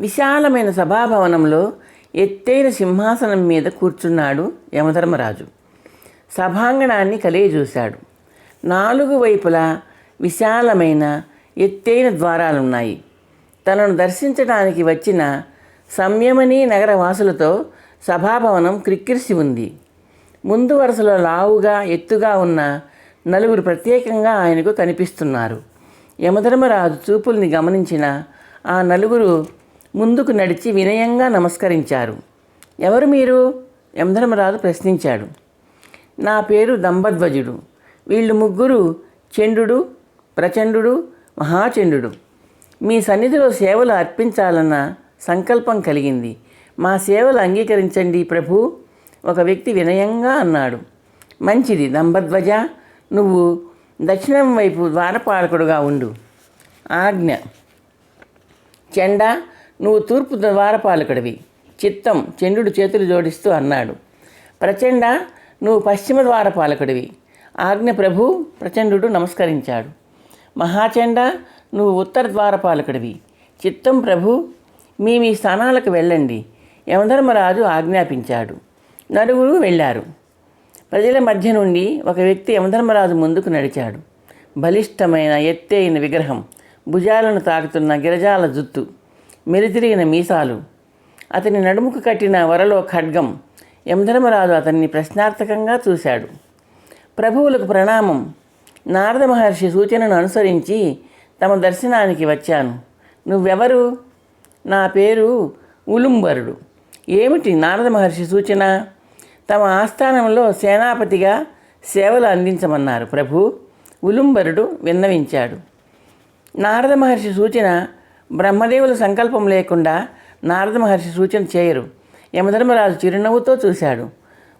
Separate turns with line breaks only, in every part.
విశాలమైన సభాభవనంలో ఎత్తైన సింహాసనం మీద కూర్చున్నాడు యమధర్మరాజు. సభాంగణాన్ని కలియజూశాడు. నాలుగు వైపులా విశాలమైన ఎత్తైన ద్వారాలున్నాయి. తనను దర్శించడానికి వచ్చిన సంయమని నగర వాసులతో సభాభవనం క్రిక్కిరిసి ఉంది. ముందు వరుసలో లావుగా ఎత్తుగా ఉన్న నలుగురు ప్రత్యేకంగా ఆయనకు కనిపిస్తున్నారు. యమధర్మరాజు చూపుల్ని గమనించిన ఆ నలుగురు ముందుకు నడిచి వినయంగా నమస్కరించారు. ఎవరు మీరు? యమధర్మరాజు ప్రశ్నించాడు. నా పేరు దంభధ్వజుడు వీళ్ళు ముగ్గురు చండు ప్రచండు మహాచండు మీ సన్నిధిలో సేవలు అర్పించాలన్న సంకల్పం కలిగింది. మా సేవలు అంగీకరించండి ప్రభు. ఒక వ్యక్తి వినయంగా అన్నాడు. మంచిది దంభధ్వజ నువ్వు దక్షిణం వైపు ద్వారపాలకుడుగా ఉండు. ఆజ్ఞ. చెండా నువ్వు తూర్పు ద్వారపాలకుడివి. చిత్తం చంద్రుడు చేతులు జోడిస్తూ అన్నాడు. ప్రచండ నువ్వు పశ్చిమ ద్వారపాలకుడివి. ఆజ్ఞ ప్రభు ప్రచండు నమస్కరించాడు. మహాచండ నువ్వు ఉత్తర ద్వారపాలకుడివి. చిత్తం ప్రభు మీ మీ స్థానాలకు వెళ్ళండి. యమధర్మరాజు ఆజ్ఞాపించాడు. నలుగురు వెళ్ళారు. ప్రజల మధ్య నుండి ఒక వ్యక్తి యమధర్మరాజు ముందుకు నడిచాడు. బలిష్టమైన ఎత్తైన విగ్రహం భుజాలను తాకుతున్న గిరజాల జుత్తు మెరుతిరిగిన మీసాలు. అతని నడుముకు కట్టిన వరలో ఖడ్గం. యమధర్మరాజు అతన్ని ప్రశ్నార్థకంగా చూశాడు. ప్రభువులకు ప్రణామం. నారద మహర్షి సూచనను అనుసరించి తమ దర్శనానికి వచ్చాను. నువ్వెవరు? నా పేరు ఉలుంబరుడు. ఏమిటి నారద మహర్షి సూచన? తమ ఆస్థానంలో సేనాపతిగా సేవలు అందించమన్నారు ప్రభు. ఉలుంబరుడు విన్నవించాడు. నారద మహర్షి సూచన బ్రహ్మదేవుల సంకల్పం లేకుండా నారద మహర్షి సూచన చేయరు. యమధర్మరాజు చిరునవ్వుతో చూశాడు.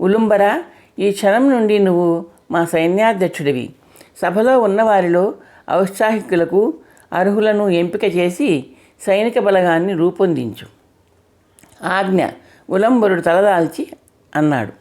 ఉలుంబర ఈ క్షణం నుండి నువ్వు మా సైన్యాధ్యక్షుడివి. సభలో ఉన్నవారిలో ఔత్సాహికులకు అర్హులను ఎంపిక చేసి సైనిక బలగాన్ని రూపొందించు. ఆజ్ఞ. ఉలంబరుడు తలదాల్చి అన్నాడు.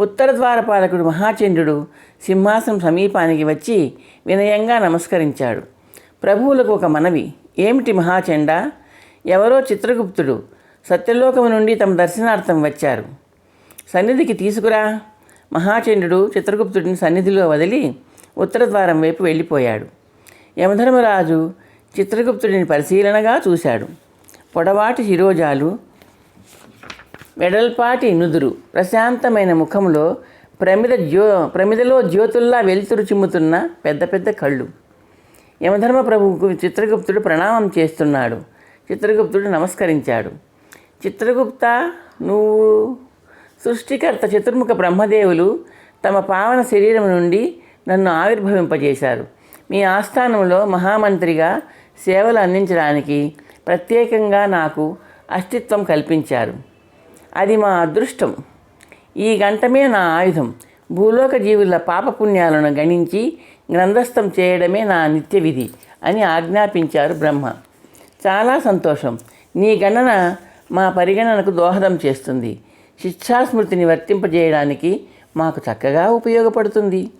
ఉత్తర ద్వారపాలకుడు మహాచంద్రుడు సింహాసనం సమీపానికి వచ్చి వినయంగా నమస్కరించాడు. ప్రభువులకు ఒక మనవి. ఏమిటి మహాచండ? ఎవరో చిత్రగుప్తుడు సత్యలోకము నుండి తమ దర్శనార్థం వచ్చారు. సన్నిధికి తీసుకురా. మహాచంద్రుడు చిత్రగుప్తుడిని సన్నిధిలో వదిలి ఉత్తర ద్వారం వైపు వెళ్ళిపోయాడు. యమధర్మరాజు చిత్రగుప్తుడిని పరిశీలనగా చూశాడు. పొడవాటి శిరోజాలు వెడల్పాటి నుదురు ప్రశాంతమైన ముఖంలో ప్రమిద జ్యో ప్రమిదలో జ్యోతుల్లా వెలుతురు చిమ్ముతున్న పెద్ద పెద్ద కళ్ళు. యమధర్మ ప్రభువుకు చిత్రగుప్తుడు ప్రణామం చేస్తున్నాడు. చిత్రగుప్తుడు నమస్కరించాడు. చిత్రగుప్త నువ్వు సృష్టికర్త చతుర్ముఖ బ్రహ్మదేవులు తమ పావన శరీరం నుండి నన్ను ఆవిర్భవింపజేశారు. మీ ఆస్థానంలో మహామంత్రిగా సేవలు అందించడానికి ప్రత్యేకంగా నాకు అస్తిత్వం కల్పించారు. అది మా అదృష్టం. ఈ గంటమే నా ఆయుధం. భూలోక జీవుల పాపపుణ్యాలను గణించి గ్రంథస్థం చేయడమే నా నిత్య విధి అని ఆజ్ఞాపించారు బ్రహ్మ. చాలా సంతోషం. నీ గణన మా పరిగణనకు దోహదం చేస్తుంది. శిక్షాస్మృతిని వర్తింపజేయడానికి మాకు చక్కగా ఉపయోగపడుతుంది.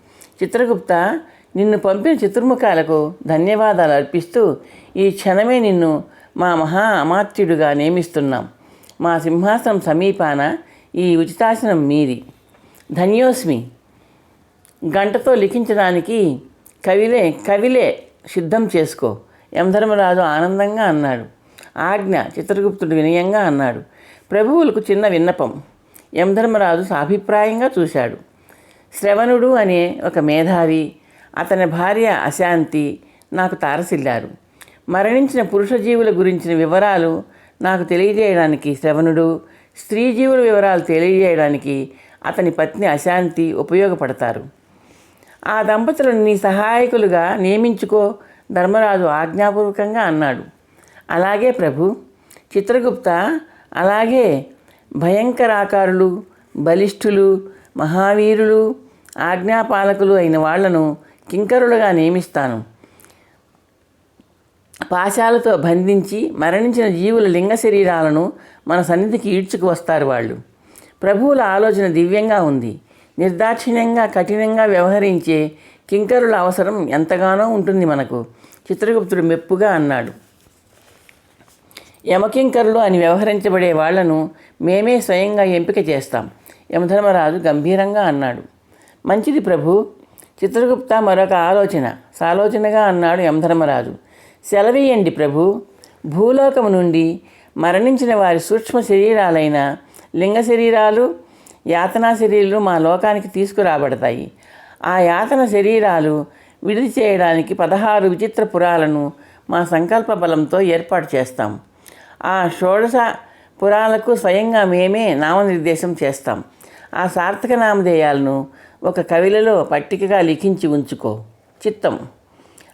చిత్రగుప్త నిన్ను పంపిన చతుర్ముఖాలకు ధన్యవాదాలు అర్పిస్తూ ఈ క్షణమే నిన్ను మా మహా అమాత్యుడుగా నియమిస్తున్నాం. మా సింహాసనం సమీపాన ఈ ఉచితాసనం మీది. ధన్యోస్మి. గంటతో లిఖించడానికి కవిలే కవిలే సిద్ధం చేసుకో. యమధర్మరాజు ఆనందంగా అన్నాడు. ఆజ్ఞ చిత్రగుప్తుడు వినయంగా అన్నాడు. ప్రభువులకు చిన్న విన్నపం. యమధర్మరాజు సాభిప్రాయంగా చూశాడు. శ్రవణుడు అనే ఒక మేధావి అతని భార్య అశాంతి నాకు తారసిల్లారు. మరణించిన పురుష జీవుల గురించిన వివరాలు నాకు తెలియజేయడానికి శ్రవణుడు స్త్రీ జీవుల వివరాలు తెలియజేయడానికి అతని పత్ని అశాంతి ఉపయోగపడతారు. ఆ దంపతులను నీ సహాయకులుగా నియమించుకో ధర్మరాజు ఆజ్ఞాపూర్వకంగా అన్నాడు. అలాగే ప్రభు చిత్రగుప్త అలాగే భయంకరాకారులు బలిష్ఠులు మహావీరులు ఆజ్ఞాపాలకులు అయిన వాళ్ళను కింకరులుగా నియమిస్తాను. పాశాలతో బంధించి మరణించిన జీవుల లింగ శరీరాలను మన సన్నిధికి ఈడ్చుకు వస్తారు వాళ్ళు. ప్రభువుల ఆలోచన దివ్యంగా ఉంది. నిర్దాక్షిణ్యంగా కఠినంగా వ్యవహరించే కింకరుల అవసరం ఎంతగానో ఉంటుంది మనకు. చిత్రగుప్తుడు మెప్పుగా అన్నాడు. యమకింకరులు అని వ్యవహరించబడే వాళ్ళను మేమే స్వయంగా ఎంపిక చేస్తాం యమధర్మరాజు గంభీరంగా అన్నాడు. మంచిది ప్రభు చిత్రగుప్త మరొక ఆలోచన సాలోచనగా అన్నాడు యమధర్మరాజు. సెలవీయండి ప్రభు భూలోకము నుండి మరణించిన వారి సూక్ష్మ శరీరాలైన లింగ శరీరాలు యాతనా శరీరాలు మా లోకానికి తీసుకురాబడతాయి. ఆ యాతన శరీరాలు విడిది చేయడానికి పదహారు విచిత్ర పురాలను మా సంకల్ప బలంతో ఏర్పాటు చేస్తాం. ఆ షోడశ పురాలకు స్వయంగా మేమే నామనిర్దేశం చేస్తాం. ఆ సార్థక నామధేయాలను ఒక కవిలలో పట్టికగా లిఖించి ఉంచుకో. చిత్తం.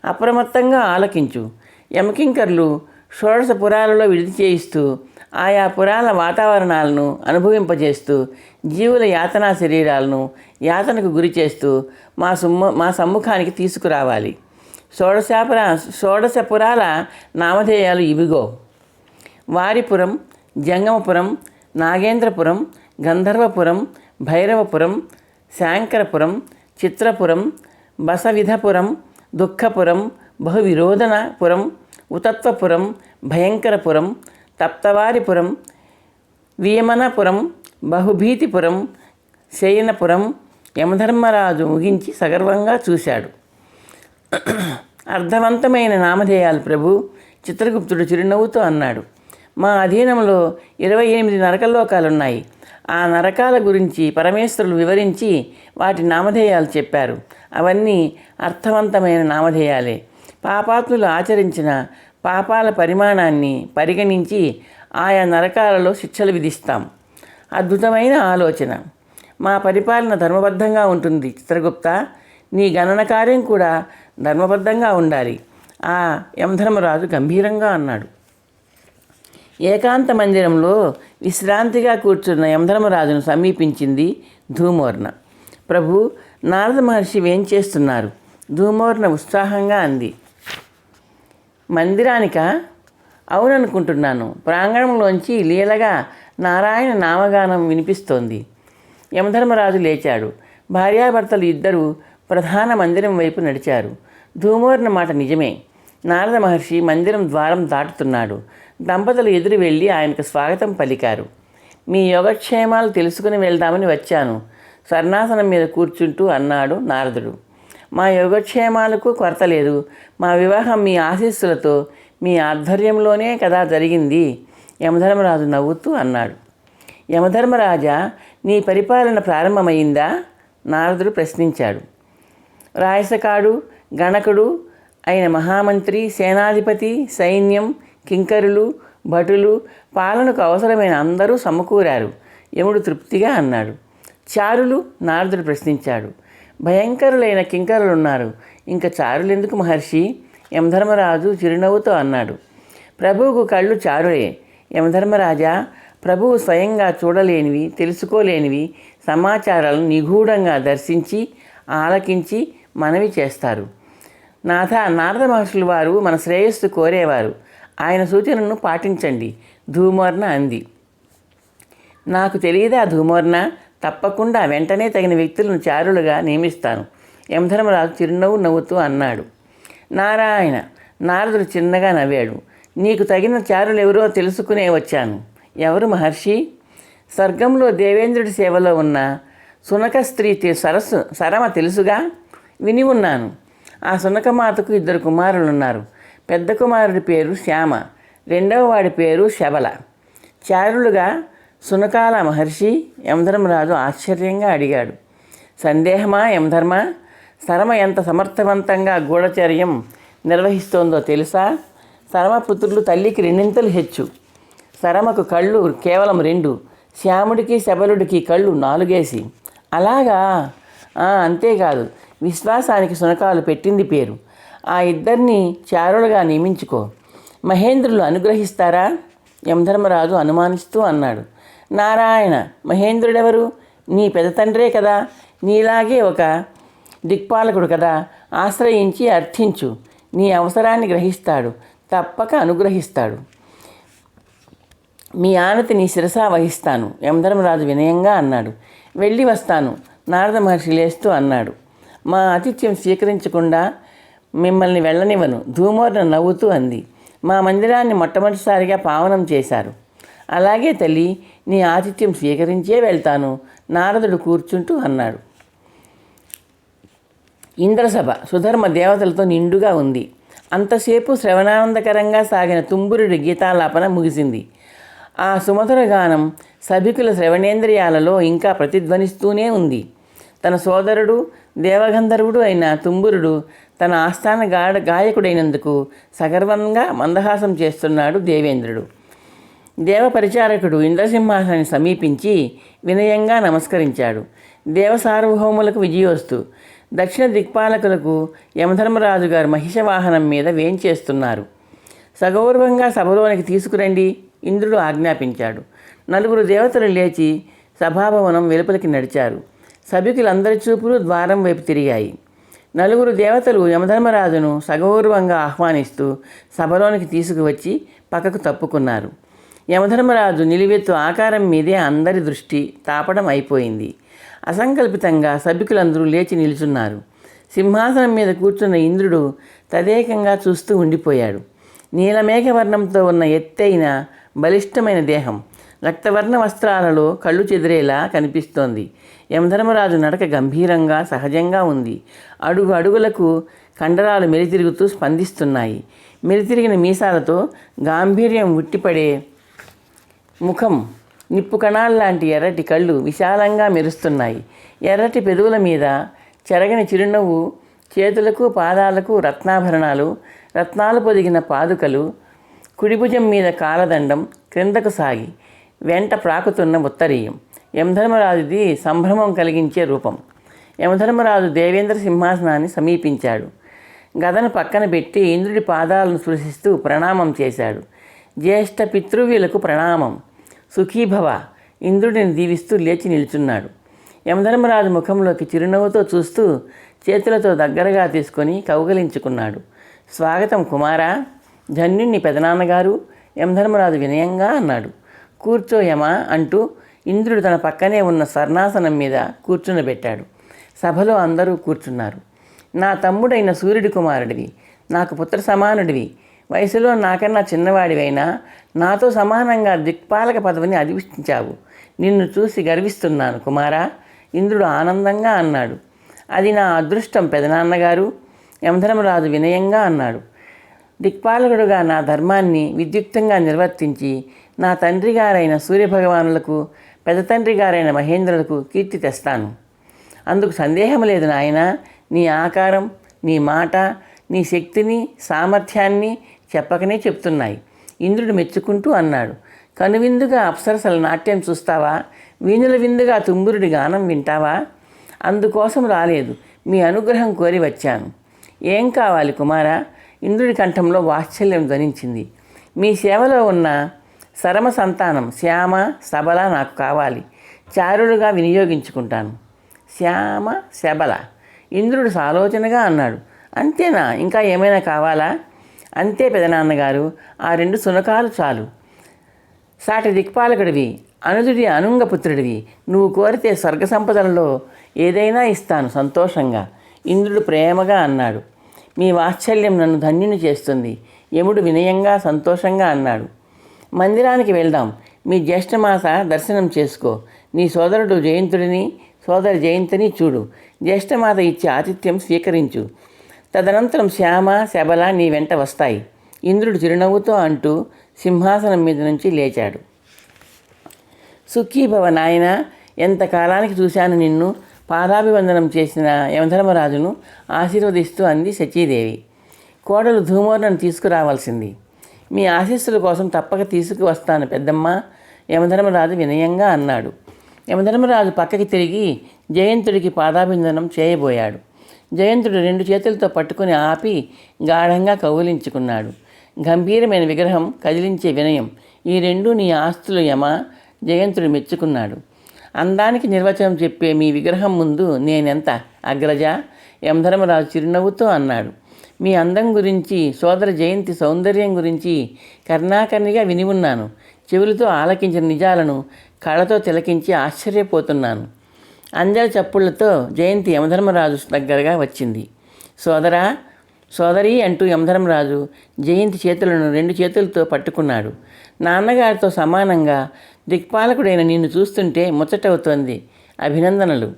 అప్రమత్తంగా ఆలకించు. యమకింకర్లు షోడశ పురాలలో విడిది చేయిస్తూ ఆయా పురాల వాతావరణాలను అనుభవింపజేస్తూ జీవుల యాతనా శరీరాలను యాతనకు గురి చేస్తూ మా సుమ్మ మా సమ్ముఖానికి తీసుకురావాలి. షోడశాపుర షోడశపురాల నామధేయాలు ఇవిగో. వారిపురం జంగమపురం నాగేంద్రపురం గంధర్వపురం భైరవపురం శాంకరపురం చిత్రపురం బసవిధపురం దుఃఖపురం బహువిరోధనపురం ఉతత్వపురం భయంకరపురం తప్తవారిపురం వియమనపురం బహుభీతిపురం శయనపురం యమధర్మరాజు ముగించి సగర్వంగా చూశాడు. అర్థవంతమైన నామధేయాలు ప్రభు! చిత్రగుప్తుడు చిరునవ్వుతో అన్నాడు. మా అధీనంలో ఇరవై ఎనిమిది నరకలోకాలున్నాయి. ఆ నరకాల గురించి పరమేశ్వరులు వివరించి వాటి నామధేయాలు చెప్పారు. అవన్నీ అర్థవంతమైన నామధేయాలే. పాపాత్ములు ఆచరించిన పాపాల పరిమాణాన్ని పరిగణించి ఆయా నరకాలలో శిక్షలు విధిస్తాం. అద్భుతమైన ఆలోచన. మా పరిపాలన ధర్మబద్ధంగా ఉంటుంది చిత్రగుప్త. నీ గణన కార్యం కూడా ధర్మబద్ధంగా ఉండాలి. ఆ యమధర్మరాజు గంభీరంగా అన్నాడు. ఏకాంత మందిరంలో విశ్రాంతిగా కూర్చున్న యమధర్మరాజును సమీపించింది ధూమోర్ణ. ప్రభు నారద మహర్షి ఏం చేస్తున్నారు? ధూమోర్ణ ఉత్సాహంగా అంది. మందిరానిక? అవుననుకుంటున్నాను. ప్రాంగణంలోంచి లీలగా నారాయణ నామగానం వినిపిస్తోంది. యమధర్మరాజు లేచాడు. భార్యాభర్తలు ఇద్దరూ ప్రధాన మందిరం వైపు నడిచారు. ధూమోర్ణ మాట నిజమే. నారద మహర్షి మందిరం ద్వారం దాటుతున్నాడు. దంపతులు ఎదురు వెళ్ళి ఆయనకు స్వాగతం పలికారు. మీ యోగక్షేమాలు తెలుసుకుని వెళ్దామని వచ్చాను. స్వర్ణాసనం మీద కూర్చుంటూ అన్నాడు నారదుడు. మా యోగక్షేమాలకు కొరత లేదు. మా వివాహం మీ ఆశీస్సులతో మీ ఆధ్వర్యంలోనే కదా జరిగింది. యమధర్మరాజు నవ్వుతూ అన్నాడు. యమధర్మరాజా నీ పరిపాలన ప్రారంభమైందా? నారదుడు ప్రశ్నించాడు. రాయసకాడు గణకుడు అయిన మహామంత్రి సేనాధిపతి సైన్యం కింకరులు భటులు పాలనకు అవసరమైన అందరూ సమకూరారు. యముడు తృప్తిగా అన్నాడు. చారులు నారదుడు ప్రశ్నించాడు. భయంకరులైన కింకరులు ఉన్నారు ఇంకా చారులెందుకు మహర్షి? యమధర్మరాజు చిరునవ్వుతో అన్నాడు. ప్రభువుకు కళ్ళు చారులే. యమధర్మరాజా ప్రభువు స్వయంగా చూడలేనివి తెలుసుకోలేనివి సమాచారాలను నిగూఢంగా దర్శించి ఆలకించి మనవి చేస్తారు. నాథ నారద మహర్షులు వారు మన శ్రేయస్సు కోరేవారు. ఆయన సూచనను పాటించండి. ధూమోర్ణ అంది. నాకు తెలియదా ధూమోర్ణ? తప్పకుండా వెంటనే తగిన వ్యక్తులను చారులుగా నియమిస్తాను. యమధర్మరాజు చిరునవ్వు నవ్వుతూ అన్నాడు. నారాయణ నారదుడు చిన్నగా నవ్వాడు. నీకు తగిన చారులు ఎవరో తెలుసుకునే వచ్చాను. ఎవరు మహర్షి? స్వర్గంలో దేవేంద్రుడి సేవలో ఉన్న సునక స్త్రీ సరస్సు సరమ తెలుసుగా? విని ఉన్నాను. ఆ సునకమాతకు ఇద్దరు కుమారులు ఉన్నారు పెద్ద కుమారుడి పేరు శ్యామ. రెండవ వాడి పేరు శబల. చారులుగా సునకాల మహర్షి యమధర్మరాజు ఆశ్చర్యంగా అడిగాడు సందేహమా యమధర్మ? శరమ ఎంత సమర్థవంతంగా గూఢచర్యం నిర్వహిస్తోందో తెలుసా? శరమపుత్రులు తల్లికి రెండింతలు హెచ్చు. శరమకు కళ్ళు కేవలం రెండు శ్యాముడికి శబలుడికి కళ్ళు నాలుగేసి. అలాగా? అంతేకాదు విశ్వాసానికి సునకాలు పెట్టింది పేరు. ఆ ఇద్దరిని చారులుగా నియమించుకో. మహేంద్రులు అనుగ్రహిస్తారా? యమధర్మరాజు అనుమానిస్తూ అన్నాడు నారాయణ మహేంద్రుడెవరు? నీ పెద్ద తండ్రే కదా. నీలాగే ఒక దిక్పాలకుడు కదా. ఆశ్రయించి అర్థించు. నీ అవసరాన్ని గ్రహిస్తాడు. తప్పక అనుగ్రహిస్తాడు. మీ ఆనతి నీ శిరసా వహిస్తాను. యమధర్మరాజు వినయంగా అన్నాడు. వెళ్ళి వస్తాను. నారద మహర్షి లేస్తూ అన్నాడు. మా ఆతిథ్యం స్వీకరించకుండా మిమ్మల్ని వెళ్ళనివ్వను. ధూమోర్న నవ్వుతూ అంది. మా మందిరాన్ని మొట్టమొదటిసారిగా పావనం చేశారు. అలాగే తల్లి నీ ఆతిథ్యం స్వీకరించే వెళ్తాను. నారదుడు కూర్చుంటూ అన్నాడు. ఇంద్రసభ సుధర్మ దేవతలతో నిండుగా ఉంది. అంతసేపు శ్రవణానందకరంగా సాగిన తుంబురుడి గీతాలాపన ముగిసింది. ఆ సుమధుర గానం సభికుల శ్రవణేంద్రియాలలో ఇంకా ప్రతిధ్వనిస్తూనే ఉంది. తన సోదరుడు దేవగంధర్వుడు అయిన తుంబురుడు తన ఆస్థాన గాడ గాయకుడైనందుకు సగర్వంగా మందహాసం చేస్తున్నాడు దేవేంద్రుడు. దేవపరిచారకుడు ఇంద్రసింహాసనాన్ని సమీపించి వినయంగా నమస్కరించాడు. దేవ సార్వభౌములకు విజయోస్తు. దక్షిణ దిక్పాలకులకు యమధర్మరాజు గారు మహిషవాహనం మీద వేంచేస్తున్నారు. సగౌరవంగా సభలోనికి తీసుకురండి ఇంద్రుడు ఆజ్ఞాపించాడు. నలుగురు దేవతలు లేచి సభాభవనం వెలుపలికి నడిచారు. సభికులందరి చూపులు ద్వారం వైపు తిరిగాయి. నలుగురు దేవతలు యమధర్మరాజును సగౌరవంగా ఆహ్వానిస్తూ సభలోనికి తీసుకువచ్చి పక్కకు తప్పుకున్నారు. యమధర్మరాజు నిలివెత్తు ఆకారం మీదే అందరి దృష్టి తాపడం అయిపోయింది. అసంకల్పితంగా సభికులందరూ లేచి నిలుచున్నారు. సింహాసనం మీద కూర్చున్న ఇంద్రుడు తదేకంగా చూస్తూ ఉండిపోయాడు. నీలమేఘవర్ణంతో ఉన్న ఎత్తైన బలిష్టమైన దేహం రక్తవర్ణ వస్త్రాలలో కళ్ళు చెదిరేలా కనిపిస్తోంది. యమధర్మరాజు నడక గంభీరంగా సహజంగా ఉంది. అడుగు అడుగులకు కండరాలు మెలితిరుగుతూ స్పందిస్తున్నాయి. మెలితిరిగిన మీసాలతో గాంభీర్యం ఉట్టిపడే ముఖం నిప్పు కణాల్లాంటి ఎర్రటి కళ్ళు విశాలంగా మెరుస్తున్నాయి. ఎర్రటి పెదవుల మీద చెరగని చిరునవ్వు చేతులకు పాదాలకు రత్నాభరణాలు రత్నాలు పొదిగిన పాదుకలు కుడిభుజం మీద కాలదండం క్రిందకు సాగి వెంట ప్రాకుతున్న ఉత్తరీయం. యమధర్మరాజుది సంభ్రమం కలిగించే రూపం. యమధర్మరాజు దేవేంద్ర సింహాసనాన్ని సమీపించాడు. గదను పక్కన పెట్టి ఇంద్రుడి పాదాలను స్పృశిస్తూ ప్రణామం చేశాడు. జ్యేష్ఠ పితృవ్యులకు ప్రణామం. సుఖీభవ ఇంద్రుడిని దీవిస్తూ లేచి నిల్చున్నాడు. యమధర్మరాజు ముఖంలోకి చిరునవ్వుతో చూస్తూ చేతులతో దగ్గరగా తీసుకొని కౌగలించుకున్నాడు. స్వాగతం కుమారా. ధన్యుణ్ణి పెదనాన్నగారు. యమధర్మరాజు వినయంగా అన్నాడు. కూర్చో యమ అంటూ ఇంద్రుడు తన పక్కనే ఉన్న స్వర్ణాసనం మీద కూర్చునబెట్టాడు. సభలో అందరూ కూర్చున్నారు. నా తమ్ముడైన సూర్యుడి కుమారుడివి. నాకు పుత్ర సమానుడివి వయసులో నాకన్నా చిన్నవాడివైనా నాతో సమానంగా దిక్పాలక పదవిని అధిష్ఠించావు. నిన్ను చూసి గర్విస్తున్నాను కుమారా. ఇంద్రుడు ఆనందంగా అన్నాడు. అది నా అదృష్టం పెదనాన్నగారు యమధర్మరాజు వినయంగా అన్నాడు. దిక్పాలకుడుగా నా ధర్మాన్ని విద్యుక్తంగా నిర్వర్తించి నా తండ్రి గారైన సూర్యభగవానులకు పెద్ద తండ్రి గారైన మహేంద్రులకు కీర్తి తెస్తాను. అందుకు సందేహం లేదు నాయన. నీ ఆకారం నీ మాట నీ శక్తిని సామర్థ్యాన్ని చెప్పకనే చెప్తున్నాయి. ఇంద్రుడు మెచ్చుకుంటూ అన్నాడు. కనువిందుగా అప్సరసల నాట్యం చూస్తావా? వీణుల విందుగా తుంబురుడి గానం వింటావా? అందుకోసం రాలేదు. మీ అనుగ్రహం కోరి వచ్చాను. ఏం కావాలి కుమారా? ఇంద్రుడి కంఠంలో వాత్సల్యం ధ్వనించింది. మీ సేవలో ఉన్న సరమ సంతానం శ్యామ సబల నాకు కావాలి. చారుడుగా వినియోగించుకుంటాను. శ్యామ శబల ఇంద్రుడు సాలోచనగా అన్నాడు. అంతేనా? ఇంకా ఏమైనా కావాలా? అంతే పెదనాన్నగారు ఆ రెండు సునకాలు చాలు. సాటి దిక్పాలకుడివి అనుజుడి అనుంగపుత్రుడివి నువ్వు కోరితే స్వర్గ సంపదలలో ఏదైనా ఇస్తాను సంతోషంగా. ఇంద్రుడు ప్రేమగా అన్నాడు. మీ వాత్సల్యం నన్ను ధన్యుని చేస్తుంది. యముడు వినయంగా సంతోషంగా అన్నాడు. మందిరానికి వెళ్దాం. మీ జ్యేష్ఠమాస దర్శనం చేసుకో. నీ సోదరుడు జయంతుడిని సోదరి జయంతిని చూడు. జ్యేష్ఠమాత ఇచ్చే ఆతిథ్యం స్వీకరించు. తదనంతరం శ్యామ శబల నీ వెంట వస్తాయి. ఇంద్రుడు చిరునవ్వుతో అంటూ సింహాసనం మీద నుంచి లేచాడు. సుఖీభవ నాయన ఎంతకాలానికి చూశాను నిన్ను? పాదాభివందనం చేసిన యమధర్మరాజును ఆశీర్వదిస్తూ అంది సచీదేవి కోడలు ధూమోర్ణను తీసుకురావాల్సింది. మీ ఆశీస్సుల కోసం తప్పక తీసుకువస్తాను పెద్దమ్మ యమధర్మరాజు వినయంగా అన్నాడు. యమధర్మరాజు పక్కకి తిరిగి జయంతుడికి పాదాభివందనం చేయబోయాడు. జయంతుడు రెండు చేతులతో పట్టుకుని ఆపి గాఢంగా కౌగిలించుకున్నాడు. గంభీరమైన విగ్రహం కదిలించే వినయం. ఈ రెండు నీ ఆస్తులు యమ జయంతుడు మెచ్చుకున్నాడు. అందానికి నిర్వచనం చెప్పే మీ విగ్రహం ముందు నేనెంత అగ్రజ? యమధర్మరాజు చిరునవ్వుతో అన్నాడు. మీ అందం గురించి సోదర జయంతి సౌందర్యం గురించి కర్ణాకర్ణిగా విని ఉన్నాను. చెవులతో ఆలకించిన నిజాలను కళ్ళతో తిలకించి ఆశ్చర్యపోతున్నాను. అందరి చప్పుళ్ళతో జయంతి యమధర్మరాజు దగ్గరగా వచ్చింది. సోదరా సోదరి అంటూ యమధర్మరాజు జయంతి చేతులను రెండు చేతులతో పట్టుకున్నాడు. నాన్నగారితో సమానంగా దిక్పాలకుడైన నిన్ను చూస్తుంటే ముచ్చటవుతోంది అభినందనలు.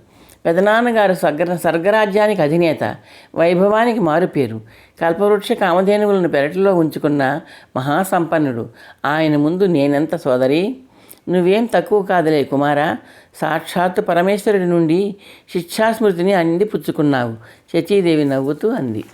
పెదనాన్నగారు స్వర్గ స్వర్గరాజ్యానికి అధినేత వైభవానికి మారుపేరు. కల్పవృక్ష కామధేనువులను పెరటిలో ఉంచుకున్న మహాసంపన్నుడు. ఆయన ముందు నేనెంత సోదరి? నువ్వేం తక్కువ కాదులే కుమారా సాక్షాత్తు పరమేశ్వరుడి నుండి శిక్షాస్మృతిని అంది పుచ్చుకున్నావు. శచీదేవి నవ్వుతూ అంది.